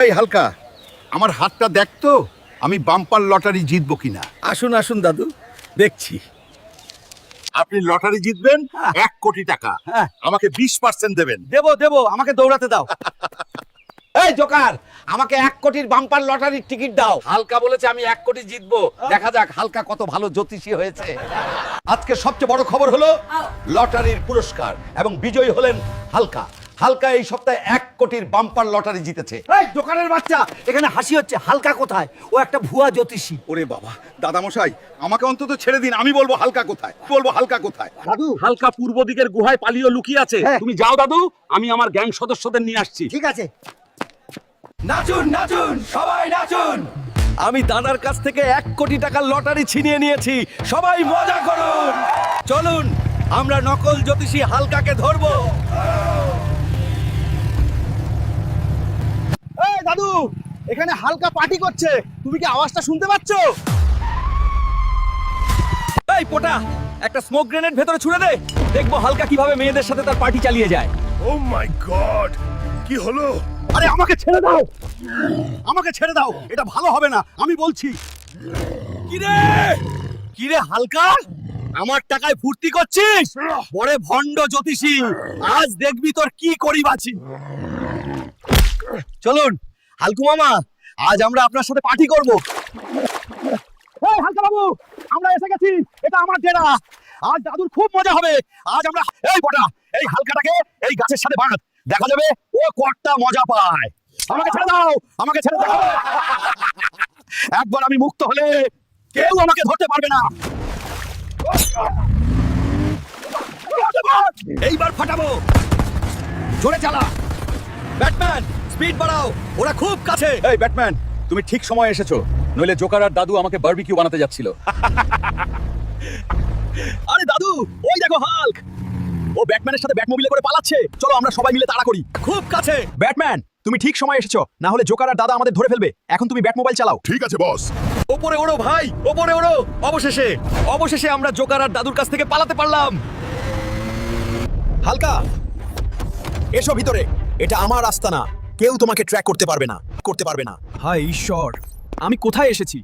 এই হালকা আমার হাতটা দেখ তো আমি বাম্পার লটারি জিতবো কিনা। আসুন আসুন দাদু দেখছি। আপনি লটারি জিতবেন এক কোটি টাকা। হ্যাঁ। আমাকে বিশ পার্সেন্ট দেবেন। দেবো দেবো আমাকে দৌড়াতে দাও। এই জোকার আমাকে এক কোটির বাম্পার লটারির টিকিট দাও। হালকা বলেছে আমি এক কোটি জিতবো। দেখা যাক হালকা কত ভালো জ্যোতিষী হয়েছে। আজকে সবচেয়ে বড় খবর হলো লটারির পুরস্কার এবং বিজয়ী হলেন হালকা। হালকা এই সপ্তাহে এক কোটির বাম্পার লটারি জিতেছে। এই দোকানের বাচ্চা এখানে হাসি হচ্ছে হালকা কোথায়? ও একটা ভুয়া জ্যোতিষী। ওরে বাবা দাদা মশাই আমাকে অন্তত ছেড়ে দিন আমি বলব হালকা কোথায় বলব হালকা কোথায়? দাদু। হালকা পূর্ব দিকের গুহায় পালিয়ে লুকিয়ে আছে। হ্যাঁ। তুমি যাও দাদু আমি আমার গ্যাং সদস্যদের নিয়ে আসছি। ঠিক আছে। নাচুন নাচুন সবাই নাচুন। আমি দাদার কাছ থেকে এক কোটি টাকার লটারি ছিনিয়ে নিয়েছি সবাই মজা করুন। চলুন আমরা নকল জ্যোতিষী হালকাকে ধরবো। দাদু এখানে হালকা পার্টি করছে। তুমি কি আওয়াজটা শুনতে পাচ্ছ? এই পোটা একটা স্মোক গ্রেনেড ভেতরে ছুড়ে দে। দেখব হালকা কীভাবে মেয়েদের সাথে তার পার্টি চালিয়ে যায়। ও মাই গড কি হলো? আরে আমাকে ছেড়ে দাও! আমাকে ছেড়ে দাও! এটা ভালো হবে না আমি বলছি। কিরে? কিরে হালকা? আমার টাকায় ফুর্তি করছিস? বড়ে ভণ্ড জ্যোতিষী আজ দেখবি তোর কি করি বাছি চলুন হালকু মামা, আজ আমরা আপনার সাথে পার্টি করব। এই হালকা বাবু, আমরা এসে গেছি, এটা আমার ডেরা। আজ দাদুর খুব মজা হবে। আজ আমরা এই বটা, এই হালকাটাকে এই গাছের সাথে বাঁধ। দেখা যাবে ও কটটা মজা পায়। আমাকে ছেড়ে দাও, আমাকে ছেড়ে দাও। একবার আমি মুক্ত হলে কেউ আমাকে ধরতে পারবে না। এইবার ফাটাবো। জোরে চালা। ব্যাটম্যান স্পিড বাড়াও ওরা খুব কাছে। এই ব্যাটম্যান তুমি ঠিক সময় এসেছ। নইলে জোকার আর দাদু আমাকে বারবিকিউ বানাতে যাচ্ছিল। আরে দাদু ওই দেখো হাল্ক। ও ব্যাটম্যানের সাথে ব্যাটমোবিলে করে পালাচ্ছে। চলো আমরা সবাই মিলে তাড়া করি। খুব কাছে। ব্যাটম্যান তুমি ঠিক সময় এসেছ। না হলে জোকার আর দাদা আমাদের ধরে ফেলবে। এখন তুমি ব্যাট মোবাইল চালাও। ঠিক আছে বস। ওপরে ওড়ো ভাই ওপরে ওড়ো। অবশেষে অবশেষে আমরা জোকার আর দাদুর কাছ থেকে পালাতে পারলাম। হালকা এসো ভিতরে। এটা আমার আস্তানা। কেউ তোমাকে ট্র্যাক করতে পারবে না করতে পারবে না। হায় ঈশ্বর আমি কোথায় এসেছি?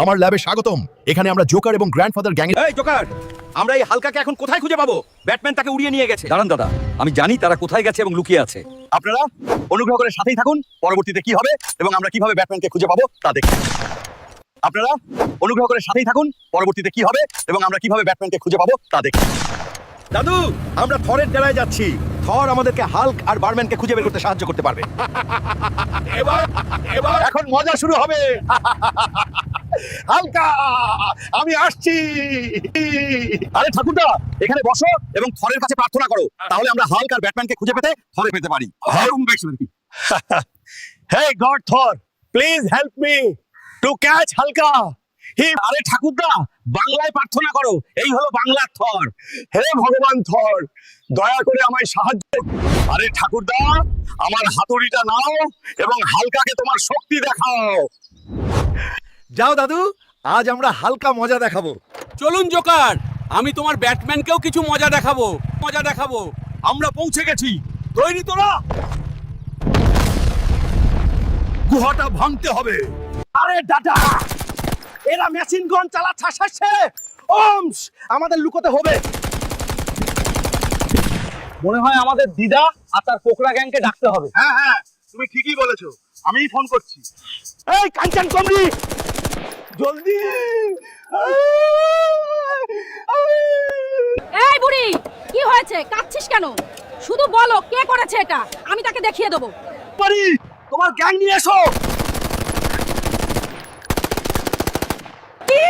আমার ল্যাবে স্বাগতম। এখানে আমরা জোকার এবং গ্র্যান্ডফাদার গ্যাং এই জোকার আমরা এই হালকাকে এখন কোথায় খুঁজে পাবো? ব্যাটম্যান তাকে উড়িয়ে নিয়ে গেছে। দাঁড়ান দাদা আমি জানি তারা কোথায় গেছে এবং লুকিয়ে আছে। আপনারা অনুগ্রহ করে সাথেই থাকুন পরবর্তীতে কি হবে এবং আমরা কীভাবে ব্যাটম্যানকে খুঁজে পাবো তা দেখুন আপনারা অনুগ্রহ করে সাথেই থাকুন পরবর্তীতে কি হবে এবং আমরা কীভাবে ব্যাটম্যানকে খুঁজে পাবো তা দেখুন দাদু আমরা থরের ডেরায় যাচ্ছি। থর আমাদেরকে হাল্ক আর বারম্যানকে খুঁজে বের করতে সাহায্য করতে পারবে। এবার এবার। এখন মজা শুরু হবে। হালকা আমি আসছি। আরে ঠাকুরদা এখানে বসো এবং থরের কাছে প্রার্থনা করো। তাহলে আমরা হাল্ক আর ব্যাটম্যানকে খুঁজে পেতে থরে পেতে পারি। Hey God Thor please help me to catch হালকা। হি আরে ঠাকুরদা বাংলায় প্রার্থনা করো। এই হলো বাংলার থর। হে ভগবান থর দয়া করে আমায় সাহায্য আরে ঠাকুরদা আমার হাতুড়িটা নাও এবং হালকাকে তোমার শক্তি দেখাও। যাও দাদু আজ আমরা হালকা মজা দেখাবো। চলুন জোকার আমি তোমার ব্যাটম্যানকেও কিছু মজা দেখাবো। মজা দেখাবো। আমরা পৌঁছে গেছি। তৈরি তোরা। গুহাটা ভাঙতে হবে। আরে দাদা এরা মেশিন গন চালাচ্ছে শাসছে ওমস! আমাদের লুকোতে হবে। মনে হয় আমাদের দিদা আর তার পোকরা গ্যাংকে ডাকতে হবে। হ্যাঁ হ্যাঁ তুমি ঠিকই বলেছ। আমিই ফোন করছি। এই কাঞ্চন কমরি! জলদি! এই বুড়ি কি হয়েছে? কাঁদছিস কেন? শুধু বলো কে করেছে এটা? আমি তাকে দেখিয়ে দেবো। পারি তোমার গ্যাং নিয়ে এসো কি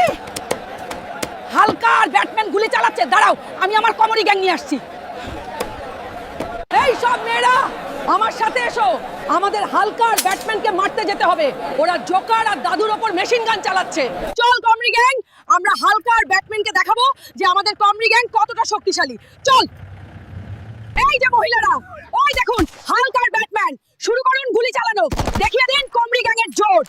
হালকা আর ব্যাটম্যান গুলি চালাচ্ছে। দাঁড়াও, আমি আমার কমরি গ্যাং নিয়ে আসছি। এই সব মেয়েরা, আমার সাথে এসো। আমাদের হালকা আর ব্যাটম্যানকে মারতে যেতে হবে। ওরা জোকার আর দাদুর ওপর মেশিন গান চালাচ্ছে। চল কমরি গ্যাং, আমরা হালকা আর ব্যাটম্যানকে দেখাবো যে আমাদের কমরি গ্যাং কতটা শক্তিশালী। চল। এই যে মহিলারা, ওই দেখুন হালকা আর ব্যাটম্যান শুরু করুন গুলি চালানো। দেখিয়ে দিন কমরি গ্যাংয়ের জোর।